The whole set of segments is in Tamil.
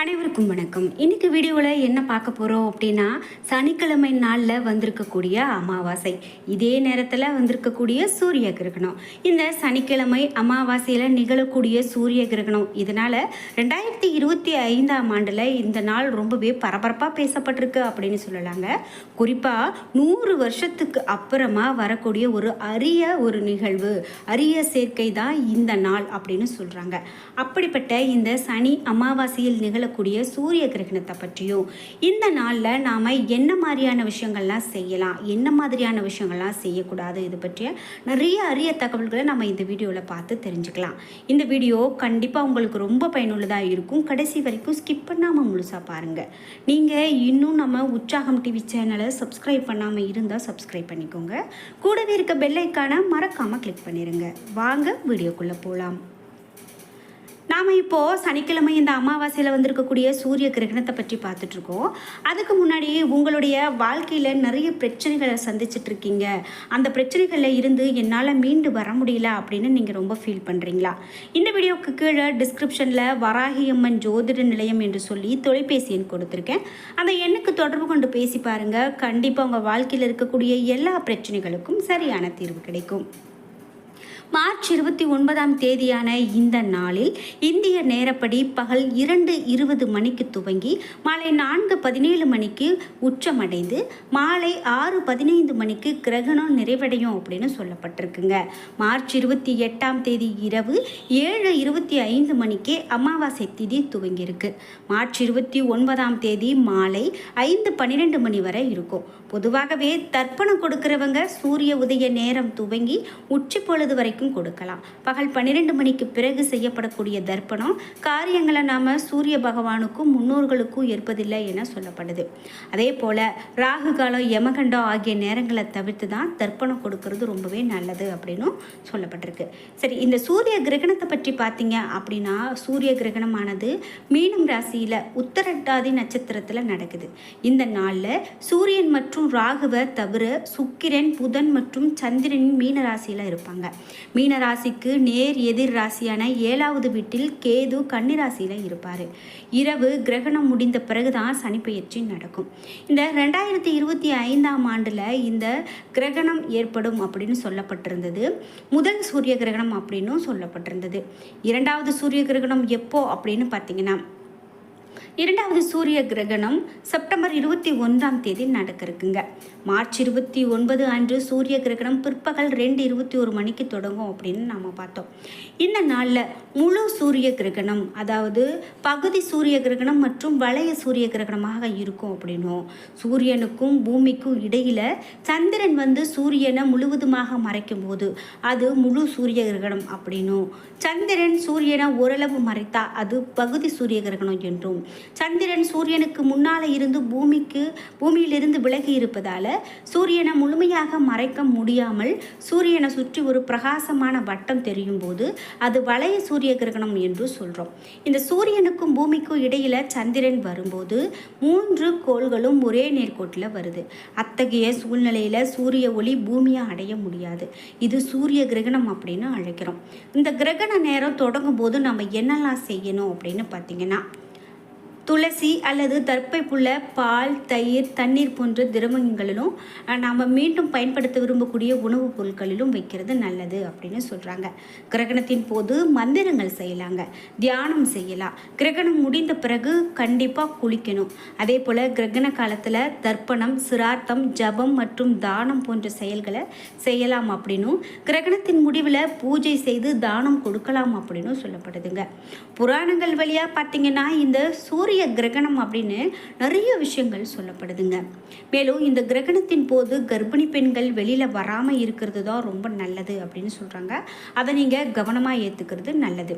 அனைவருக்கும் வணக்கம். இன்னைக்கு வீடியோவில் என்ன பார்க்க போகிறோம் அப்படின்னா சனிக்கிழமை நாளில் வந்திருக்கக்கூடிய அமாவாசை. இதே நேரத்தில் வந்திருக்கக்கூடிய சூரிய கிரகணம். இந்த சனிக்கிழமை அமாவாசையில் நிகழக்கூடிய சூரிய கிரகணம். இதனால் ரெண்டாயிரத்தி இருபத்தி ஐந்தாம் ஆண்டில் இந்த நாள் ரொம்பவே பரபரப்பாக பேசப்பட்டிருக்கு அப்படின்னு சொல்லலாங்க. குறிப்பாக நூறு வருஷத்துக்கு அப்புறமா வரக்கூடிய ஒரு அரிய ஒரு நிகழ்வு அரிய சேர்க்கை தான் இந்த நாள் அப்படின்னு சொல்கிறாங்க அப்படிப்பட்ட இந்த சனி அமாவாசையில் நிகழக்கூடிய சூரிய கிரகணத்தை பற்றியும் இந்த நாளில் நாம் என்ன மாதிரியான விஷயங்கள்லாம் செய்யலாம் என்ன மாதிரியான விஷயங்கள்லாம் செய்யக்கூடாது இது பற்றிய நிறைய அரிய தகவல்களை நம்ம இந்த வீடியோவில் பார்த்து தெரிஞ்சுக்கலாம். இந்த வீடியோ கண்டிப்பாக உங்களுக்கு ரொம்ப பயனுள்ளதாக இருக்கும். கடைசி வரைக்கும் ஸ்கிப் பண்ணாமல் முழுசாக பாருங்கள் நீங்கள் இன்னும் நம்ம உற்சாகம் டிவி சேனலை சப்ஸ்கிரைப் பண்ணாமல் இருந்தால் சப்ஸ்கிரைப் பண்ணிக்கோங்க. கூடவே இருக்க பெல்லைக்கான மறக்காமல் கிளிக் பண்ணிடுங்க வாங்க வீடியோக்குள்ளே போகலாம் நாம் இப்போது சனிக்கிழமை இந்த அமாவாசையில் வந்திருக்கக்கூடிய சூரிய கிரகணத்தை பற்றி பார்த்துட்ருக்கோம். அதுக்கு முன்னாடி உங்களுடைய வாழ்க்கையில் நிறைய பிரச்சனைகளை சந்திச்சிட்ருக்கீங்க. அந்த பிரச்சனைகளில் இருந்து என்னால் மீண்டு வர முடியல அப்படின்னு நீங்கள் ரொம்ப ஃபீல் பண்ணுறீங்களா இந்த வீடியோவுக்கு கீழே டிஸ்கிரிப்ஷனில் வராகியம்மன் ஜோதிட நிலையம் என்று சொல்லி தொலைபேசி எண் கொடுத்துருக்கேன். அந்த எண்ணுக்கு தொடர்பு கொண்டு பேசி பாருங்கள் கண்டிப்பாக உங்கள் வாழ்க்கையில் இருக்கக்கூடிய எல்லா பிரச்சனைகளுக்கும் சரியான தீர்வு கிடைக்கும். மார்ச் இருபத்தி ஒன்பதாம் தேதியான இந்த நாளில் இந்திய நேரப்படி பகல் இரண்டு இருபது மணிக்கு துவங்கி மாலை நான்கு பதினேழு மணிக்கு உச்சமடைந்து மாலை ஆறு பதினைந்து மணிக்கு கிரகணம் நிறைவடையும் அப்படின்னு சொல்லப்பட்டிருக்குங்க. மார்ச் இருபத்தி எட்டாம் தேதி இரவு ஏழு இருபத்தி ஐந்து மணிக்கே அமாவாசை திதி துவங்கியிருக்கு. மார்ச் இருபத்தி ஒன்பதாம் தேதி மாலை ஐந்து பன்னிரெண்டு மணி வரை இருக்கும். பொதுவாகவே தர்ப்பணம் கொடுக்கிறவங்க சூரிய உதய நேரம் துவங்கி உச்சி பொழுது வரைக்கும் கொடுக்கலாம். பகல் பன்னிரெண்டு மணிக்கு பிறகு செய்யப்படக்கூடிய தர்ப்பணம் காரியங்களை நாம் சூரிய பகவானுக்கும் முன்னோர்களுக்கும் ஏற்பதில்லை என சொல்லப்படுது. அதே போல் ராகு காலம் யமகண்டம் ஆகிய நேரங்களை தவிர்த்து தான் தர்ப்பணம் கொடுக்கறது ரொம்பவே நல்லது அப்படின்னும் சொல்லப்பட்டிருக்கு. சரி இந்த சூரிய கிரகணத்தை பற்றி பார்த்தீங்க அப்படின்னா சூரிய கிரகணமானது மீனம் ராசியில் உத்தரட்டாதி நட்சத்திரத்தில் நடக்குது. இந்த நாளில் சூரியன் மற்றும் ராகுவை தவிர சுக்கிரன் புதன் மற்றும் சந்திரனின் மீன ராசியில் இருப்பாங்க. மீன ராசிக்கு நேர் எதிர் ராசியான ஏழாவது வீட்டில் கேது கன்னி ராசியில் இருப்பார். இரவு கிரகணம் முடிந்த பிறகுதான் சனிப்பெயர்ச்சி நடக்கும். இந்த ரெண்டாயிரத்தி இருபத்தி ஐந்தாம் ஆண்டில் இந்த கிரகணம் ஏற்படும் அப்படின்னு சொல்லப்பட்டிருந்தது. முதல் சூரிய கிரகணம் அப்படின்னும் சொல்லப்பட்டிருந்தது. இரண்டாவது சூரிய கிரகணம் எப்போ அப்படின்னு பார்த்தீங்கன்னா இரண்டாவது சூரிய கிரகணம் செப்டம்பர் இருபத்தி ஒன்றாம் தேதி நடக்க இருக்குங்க மார்ச் இருபத்தி ஒன்பது அன்று சூரிய கிரகணம் பிற்பகல் ரெண்டு இருபத்தி ஒரு மணிக்கு தொடங்கும் அப்படின்னு நாம் பார்த்தோம். இந்த நாளில் முழு சூரிய கிரகணம் அதாவது பகுதி சூரிய கிரகணம் மற்றும் வளைய சூரிய கிரகணமாக இருக்கும் அப்படின்னும். சூரியனுக்கும் பூமிக்கும் இடையில் சந்திரன் வந்து சூரியனை முழுவதுமாக மறைக்கும் போது அது முழு சூரிய கிரகணம் அப்படின்னும். சந்திரன் சூரியனை ஓரளவு மறைத்தா அது பகுதி சூரிய கிரகணம் என்றும் சந்திரன் சூரியனுக்கு முன்னால் இருந்து பூமிக்கு பூமியிலிருந்து விலகி இருப்பதால் சூரியனை முழுமையாக மறைக்க முடியாமல் சூரியனை சுற்றி ஒரு பிரகாசமான வட்டம் தெரியும் போது அது வளைய சூரிய கிரகணம் என்று சொல்கிறோம் இந்த சூரியனுக்கும் பூமிக்கும் இடையில் சந்திரன் வரும்போது மூன்று கோள்களும் ஒரே நேர்கோட்டில் வருது. அத்தகைய சூழ்நிலையில் சூரிய ஒளி பூமியை அடைய முடியாது. இது சூரிய கிரகணம் அப்படின்னு அழைக்கிறோம். இந்த கிரகண நேரம் தொடங்கும் போது நம்ம என்னெல்லாம் செய்யணும் அப்படின்னு பார்த்தீங்கன்னா துளசி அல்லது தற்பை புள்ள பால் தயிர் தண்ணீர் போன்ற திரவங்களிலும் நாம் மீண்டும் பயன்படுத்த விரும்பக்கூடிய உணவுப் பொருட்களிலும் வைக்கிறது நல்லது அப்படின்னு சொல்கிறாங்க கிரகணத்தின் போது மந்திரங்கள் செய்யலாங்க. தியானம் செய்யலாம். கிரகணம் முடிந்த பிறகு கண்டிப்பாக குளிக்கணும். அதே போல் கிரகண காலத்தில் தர்ப்பணம் சிரார்த்தம் ஜபம் மற்றும் தானம் போன்ற செயல்களை செய்யலாம் அப்படின்னும் கிரகணத்தின் முடிவில் பூஜை செய்து தானம் கொடுக்கலாம் அப்படின்னு சொல்லப்படுதுங்க. புராணங்கள் வழியாக பார்த்தீங்கன்னா இந்த சூரிய கிரகணம் அப்படின்னு நிறைய விஷயங்கள் சொல்லப்படுதுங்க. மேலும் இந்த கிரகணத்தின் போது கர்ப்பிணி பெண்கள் வெளியில் வராமல் இருக்கிறது தான் ரொம்ப நல்லது அப்படின்னு சொல்கிறாங்க அதை நீங்கள் கவனமாக ஏற்றுக்கிறது நல்லது.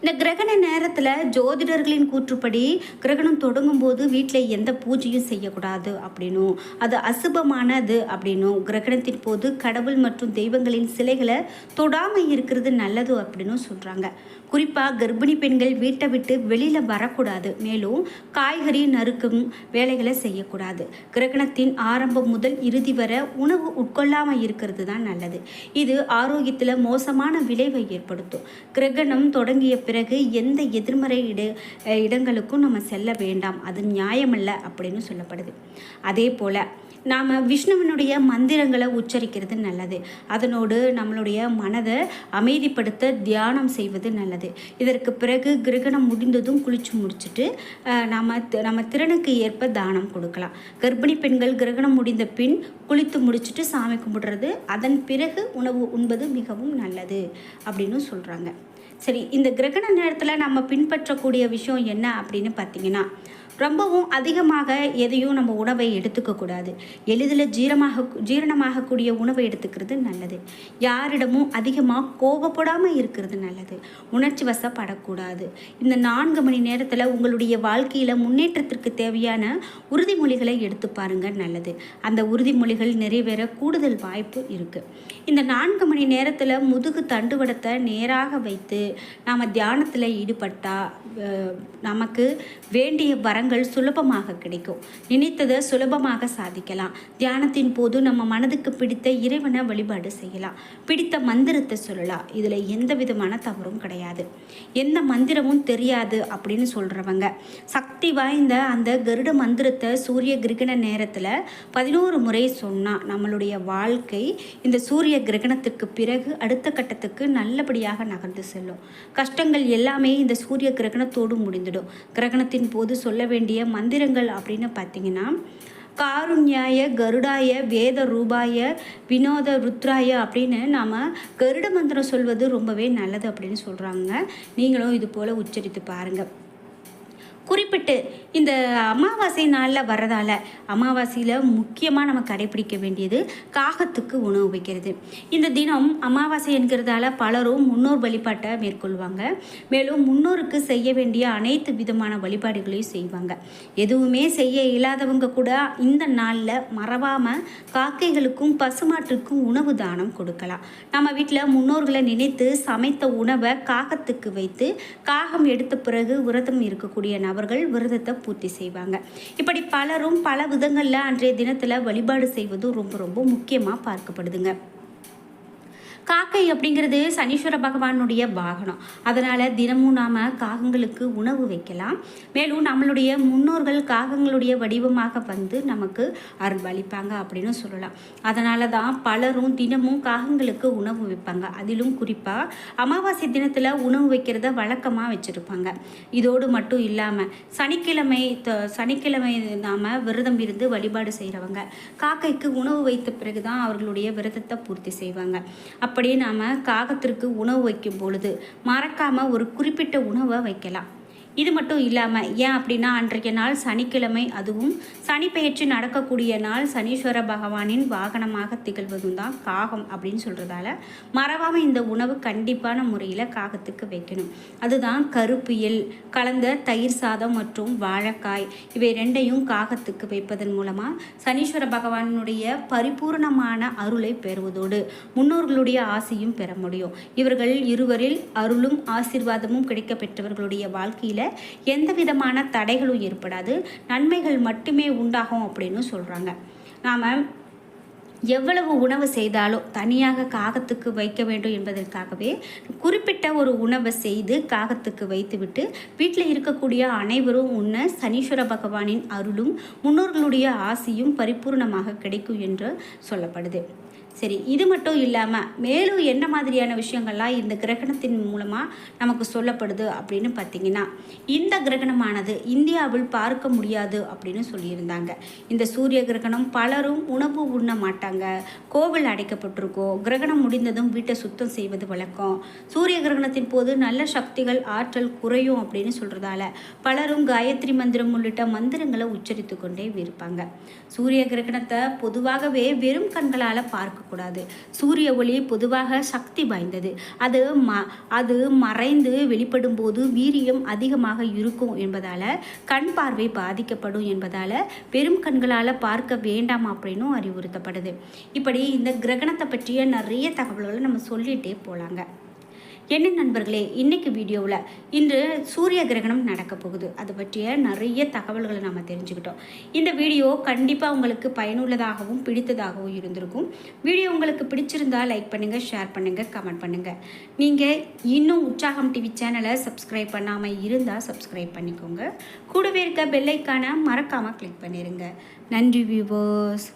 இந்த கிரகண நேரத்தில் ஜோதிடர்களின் கூற்றுப்படி கிரகணம் தொடங்கும் போது வீட்டில் எந்த பூஜையும் செய்யக்கூடாது அப்படின்னும். அது அசுபமானது அப்படின்னும். கிரகணத்தின் போது கடவுள் மற்றும் தெய்வங்களின் சிலைகளை தொடாமல் இருக்கிறது நல்லது அப்படின்னு சொல்கிறாங்க குறிப்பாக கர்ப்பிணி பெண்கள் வீட்டை விட்டு வெளியில் வரக்கூடாது. மேலும் காய்கறி நறுக்கும் வேலைகளை செய்யக்கூடாது. கிரகணத்தின் ஆரம்பம் முதல் இறுதி வரை உணவு உட்கொள்ளாமல் இருக்கிறது தான் நல்லது. இது ஆரோக்கியத்தில் மோசமான விளைவை ஏற்படுத்தும். கிரகணம் தொடங்கி தொடங்கிய பிறகு எந்த எதிர்மறை இட இடங்களுக்கும் நம்ம செல்ல வேண்டாம். அது நியாயமல்ல அப்படின்னு சொல்லப்படுது. அதே போல் நாம் விஷ்ணுவினுடைய மந்திரங்களை உச்சரிக்கிறது நல்லது. அதனோடு நம்மளுடைய மனதை அமைதிப்படுத்த தியானம் செய்வது நல்லது. இதற்கு பிறகு கிரகணம் முடிந்ததும் குளிச்சு முடிச்சுட்டு நாம் நம்ம நம்ம திறனுக்கு ஏற்ப தானம் கொடுக்கலாம். கர்ப்பிணி பெண்கள் கிரகணம் முடிந்த பின் குளித்து முடிச்சுட்டு சாமி கும்பிடுறது அதன் பிறகு உணவு உண்பது மிகவும் நல்லது அப்படின்னு சொல்கிறாங்க சரி இந்த கிரகண நேரத்தில் நம்ம பின்பற்றக்கூடிய விஷயம் என்ன அப்படின்னு பார்த்தீங்கன்னா ரொம்பவும் அதிகமாக எதையும் நம்ம உணவை எடுத்துக்கக்கூடாது எளிதில் ஜீரணமாக ஜீரணமாகக்கூடிய உணவை எடுத்துக்கிறது நல்லது. யாரிடமும் அதிகமாக கோபப்படாமல் இருக்கிறது நல்லது. உணர்ச்சி வசப்படக்கூடாது. இந்த நான்கு மணி நேரத்தில் உங்களுடைய வாழ்க்கையில் முன்னேற்றத்திற்கு தேவையான உறுதிமொழிகளை எடுத்து பாருங்கள் நல்லது. அந்த உறுதிமொழிகள் நிறைவேற கூடுதல் வாய்ப்பு இருக்குது இந்த நான்கு மணி நேரத்தில் முதுகு தண்டுவடத்தை நேராக வைத்து நாம் தியானத்தில் ஈடுபட்டால் நமக்கு வேண்டிய வரங்கள் சுலபமாக கிடைக்கும். நினைத்ததை சுலபமாக சாதிக்கலாம். தியானத்தின் போது நம்ம மனதுக்கு பிடித்த இறைவனை வழிபாடு செய்யலாம். பிடித்த மந்திரத்தை சொல்லலாம். இதில் எந்த விதமான தவறும் கிடையாது. எந்த மந்திரமும் தெரியாது அப்படின்னு சொல்கிறவங்க சக்தி வாய்ந்த அந்த கருட மந்திரத்தை சூரிய கிரகண நேரத்தில் பதினோரு முறை சொன்னால் நம்மளுடைய வாழ்க்கை இந்த சூரிய கிரகணத்துக்கு பிறகு அடுத்த கட்டத்துக்கு நல்லபடியாக நகர்ந்து செல்லும். கஷ்டங்கள் எல்லாமே இந்த சூரிய கிரகணத்தோடு முடிந்துடும். கிரகணத்தின் போது சொல்ல வேண்டிய மந்திரங்கள் அப்படின்னு பார்த்தீங்கன்னா காருண்யாய கருடாய வேத ரூபாய வினோத ருத்ராய அப்படின்னு நாம் கருட மந்திரம் சொல்வது ரொம்பவே நல்லது அப்படின்னு சொல்கிறாங்க நீங்களும் இது போல் உச்சரித்து பாருங்கள் குறிப்பிட்டு இந்த அமாவாசை நாளில் வர்றதால அமாவாசையில் முக்கியமாக நம்ம கடைபிடிக்க வேண்டியது காகத்துக்கு உணவு வைக்கிறது. இந்த தினம் அமாவாசை என்கிறதால பலரும் முன்னோர் வழிபாட்டை மேற்கொள்வாங்க. மேலும் முன்னோருக்கு செய்ய வேண்டிய அனைத்து விதமான வழிபாடுகளையும் செய்வாங்க. எதுவுமே செய்ய இல்லாதவங்க கூட இந்த நாளில் மறவாமல் காக்கைகளுக்கும் பசுமாட்டுக்கும் உணவு தானம் கொடுக்கலாம். நம்ம வீட்டில் முன்னோர்களை நினைத்து சமைத்த உணவை காகத்துக்கு வைத்து காகம் எடுத்த பிறகு விரதம் இருக்கக்கூடிய நபர் அவர்கள் விரதத்தை பூர்த்தி செய்வாங்க. இப்படி பலரும் பல விதங்களில் அன்றைய தினத்தில் வழிபாடு செய்வதும் ரொம்ப ரொம்ப முக்கியமாக பார்க்கப்படுதுங்க. காக்கை அப்படிங்கிறது சனீஸ்வர பகவானுடைய வாகனம். அதனால் தினமும் நாம் காகங்களுக்கு உணவு வைக்கலாம். மேலும் நம்மளுடைய முன்னோர்கள் காகங்களுடைய வடிவமாக வந்து நமக்கு அருள் அளிப்பாங்க அப்படின்னு சொல்லலாம். அதனால தான் பலரும் தினமும் காகங்களுக்கு உணவு வைப்பாங்க. அதிலும் குறிப்பாக அமாவாசை தினத்தில் உணவு வைக்கிறத வழக்கமாக வச்சுருப்பாங்க. இதோடு மட்டும் இல்லாமல் சனிக்கிழமை த- சனிக்கிழமை நாம் விரதம் இருந்து வழிபாடு செய்கிறவங்க காக்கைக்கு உணவு வைத்த பிறகு தான் அவர்களுடைய விரதத்தை பூர்த்தி செய்வாங்க. அப்படியே நாம் காகத்திற்கு உணவு வைக்கும் பொழுது மறக்காமல் ஒரு குறிப்பிட்ட உணவை வைக்கலாம். இது மட்டும் இல்லாமல் ஏன் அப்படின்னா அன்றைய நாள் சனிக்கிழமை அதுவும் சனி பெயர்ச்சி நடக்கக்கூடிய நாள் சனீஸ்வர பகவானின் வாகனமாக திகழ்வதும் தான் காகம் அப்படின்னு சொல்கிறதால மறவாமல் இந்த உணவு கண்டிப்பான முறையில் காகத்துக்கு வைக்கணும். அதுதான் கருப்பியல் கலந்த தயிர் சாதம் மற்றும் வாழைக்காய் இவை ரெண்டையும் காகத்துக்கு வைப்பதன் மூலமாக சனீஸ்வர பகவானுடைய பரிபூரணமான அருளை பெறுவதோடு முன்னோர்களுடைய ஆசையும் பெற முடியும். இவர்கள் இருவரில் அருளும் ஆசீர்வாதமும் கிடைக்க பெற்றவர்களுடைய வாழ்க்கையில் எந்த விதமான தடைகளும் ஏற்படாது. நன்மைகள் மட்டுமே உண்டாகும் அப்படின்னு சொல்கிறாங்க நாம் எவ்வளவு உணவு செய்தாலும் தனியாக காகத்துக்கு வைக்க வேண்டும் என்பதற்காகவே குறிப்பிட்ட ஒரு உணவை செய்து காகத்துக்கு வைத்துவிட்டு வீட்டில் இருக்கக்கூடிய அனைவரும் உன்ன சனீஸ்வர பகவானின் அருளும் முன்னோர்களுடைய ஆசியும் பரிபூர்ணமாக கிடைக்கும் என்று சொல்லப்படுது. சரி இது மட்டும் இல்லாமல் மேலும் என்ன மாதிரியான விஷயங்கள்லாம் இந்த கிரகணத்தின் மூலமாக நமக்கு சொல்லப்படுது அப்படின்னு பார்த்தீங்கன்னா இந்த கிரகணமானது இந்தியாவில் பார்க்க முடியாது அப்படின்னு சொல்லியிருந்தாங்க. இந்த சூரிய கிரகணம் பலரும் உணவு உண்ண மாட்டாங்க. கோவில் அடைக்கப்பட்டிருக்கோம். கிரகணம் முடிந்ததும் வீட்டை சுத்தம் செய்வது வழக்கம். சூரிய கிரகணத்தின் போது நல்ல சக்திகள் ஆற்றல் குறையும் அப்படின்னு சொல்கிறதால பலரும் காயத்ரி மந்திரம் உள்ளிட்ட மந்திரங்களை உச்சரித்து கொண்டே இருப்பாங்க. சூரிய கிரகணத்தை பொதுவாகவே வெறும் கண்களால் பார்க்கக்கூடாது சூரிய ஒளி பொதுவாக சக்தி வாய்ந்தது. அது ம அது மறைந்து வெளிப்படும் போது வீரியம் அதிகமாக இருக்கும் என்பதால் கண் பார்வை பாதிக்கப்படும் என்பதால் வெறும் கண்களால் பார்க்க வேண்டாம் அப்படின்னும் அறிவுறுத்தப்படுது. இப்படி இந்த கிரகணத்தை பற்றிய நிறைய தகவல்களை நம்ம சொல்லிகிட்டே போகலாங்க என்ன நண்பர்களே இன்றைக்கு வீடியோவில் இன்று சூரிய கிரகணம் நடக்க போகுது. அது பற்றிய நிறைய தகவல்களை நம்ம தெரிஞ்சுக்கிட்டோம். இந்த வீடியோ கண்டிப்பாக உங்களுக்கு பயனுள்ளதாகவும் பிடித்ததாகவும் இருந்திருக்கும். வீடியோ உங்களுக்கு பிடிச்சிருந்தால் லைக் பண்ணுங்கள் ஷேர் பண்ணுங்கள் கமெண்ட் பண்ணுங்கள் நீங்கள் இன்னும் உற்சாகம் டிவி சேனலை சப்ஸ்கிரைப் பண்ணாமல் இருந்தால் சப்ஸ்கிரைப் பண்ணிக்கோங்க. கூடவே இருக்க பெல்லைக்கான மறக்காமல் கிளிக் பண்ணிடுங்க நன்றி வியூவர்ஸ்